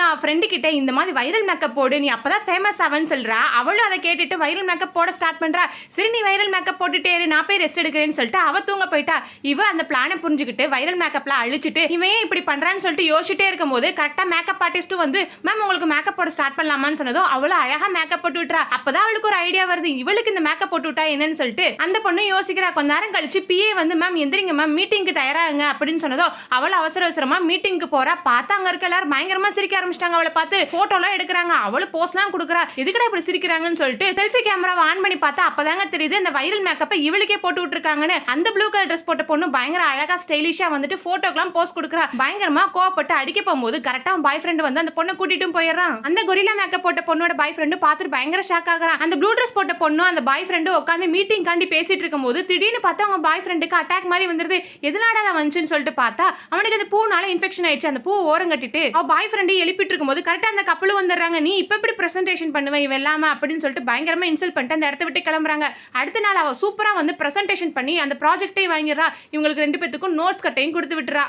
நான் ஃப்ரெண்டு கிட்ட இந்த மாதிரி வைரல் மேக்கப் போடு நீ அப்பதான் ஃபேமஸ் ஆவன்னு சொல்றா. அவளும் அதை கேட்டுட்டு வைரல் மேக்கப் போட ஸ்டார்ட் பண்றா. சரி நீ வைரல் மேக்கப் போட்டுட்டே இரு நான் போய் ரெஸ்ட் எடுக்கிறேன்னு சொல்லிட்டு அவ தூங்க போயிட்டா. இவ அந்த பிளானை புரிஞ்சுக்கிட்டு வைரல் மேக்கப்லாம் அழிச்சிட்டு இவன் இப்படி பண்றான்னு சொல்லிட்டு யோசிச்சுட்டே இருக்கும்போது கரெக்டா மேக்கப் ஆர்டிஸ்ட்டும் வந்து மேம் உங்களுக்கு மேக்கப் போட ஸ்டார்ட் பண்ணலாமான்னு சொன்னதும் அவளும் அழகா மேக்கப் போட்டு விட்டுறா. அப்பதான் அவளுக்கு ஒரு ஐடியா வருது. இவளுக்கு இந்த மேக்கப் போட்டு விட்டா என்னன்னு சொல்லிட்டு அந்த பொண்ணு யோசிக்கிறா. கொஞ்ச நேரம் கழிச்சு பிஏ வந்து மேம் எந்திரிங்க மேம் மீட்டிங்க்கு தயாராகுங்க. அப்படின்னு சொன்னதோ அவள் அவசர அவசரமா மீட்டிங்க்கு போறா. பார்த்தா அங்க இருக்க எல்லாரும் பயங்கரமா சிரிக்க ஆரம்பிச்சிட்டாங்க அவளை பார்த்து. போட்டோலாம் எடுக்கிறாங்க. அவளு போஸ்ட்லாம் கொடுக்குறா. எதுக்கடா இப்படி சிரிக்கிறாங்கன்னு சொல்லிட்டு செல்ஃபி கேமராவை ஆன் பண்ணி பார்த்தா அப்பதாங்க தெரியுது இந்த வைரல் மேக்கப்பை இவளுக்கே போட்டு விட்டுருக்காங்கன்னு. அந்த ப்ளூ கலர் ட்ரெஸ் போட்ட பொண்ணு பயங்கர அழகா ஸ்டைலிஷா வந்துட்டு போட்டோக்கெல்லாம் போஸ்ட் கொடுக்குறா. பயங்கரமா கோவப்பட்டு அடிக்க போகும்போது கரெக்டா பாய் ஃப்ரெண்ட் வந்து அந்த பொண்ணை கூட்டிட்டும் போயிடுறான். அந்த கொரில்லா மேக்கப் போட்ட பொண்ணோட பாய் ஃப்ரெண்டு பார்த்துட்டு பயங்கர ஷாக் ஆகிறான். அந்த ப்ளூ ட்ரெஸ் போட்ட பொண்ணும் அந்த பாய் ஃப்ரெண்டு உட்காந்து மீட்டிங் காண்டி பேசிட்டு இருக்கும்போது திடீர்னு பார்த்தா அவங்க பாய் ஃப்ரெண்டுக்கு அட்டாக் மாதிரி வந்துருது. எதனால வந்துச்சுன்னு சொல்லிட்டு பார்த்தா அவனுக்கு அந்த பூனால இன்ஃபெக்ஷன் ஆயிடுச்சு. அந்த பூ ஓரம் கட்டிட்டு அவ பாய் ஃப்ரெண்டு எழுப்பிட்டு இருக்கும்போது கரெக்டாக அந்த கப்பலும் வந்துடுறாங்க. நீ இப்போ எப்படி ப்ரெசன்டேஷன் பண்ணுவேன் இவன் இல்லாம? அப்படின்னு சொல்லிட்டு பயங்கரமாக இன்சல்ட் பண்ணிட்டு அந்த இடத்த விட்டு கிளம்புறாங்க. அடுத்த நாள் அவ சூப்பராக வந்து ப்ரெசன்டேஷன் பண்ணி அந்த ப்ராஜெக்டே வாங்கிடுறா. இவங்களுக்கு ரெண்டு பேத்துக்கும் நோட்ஸ் கட்டையும் கொடுத்து விட்டுறா.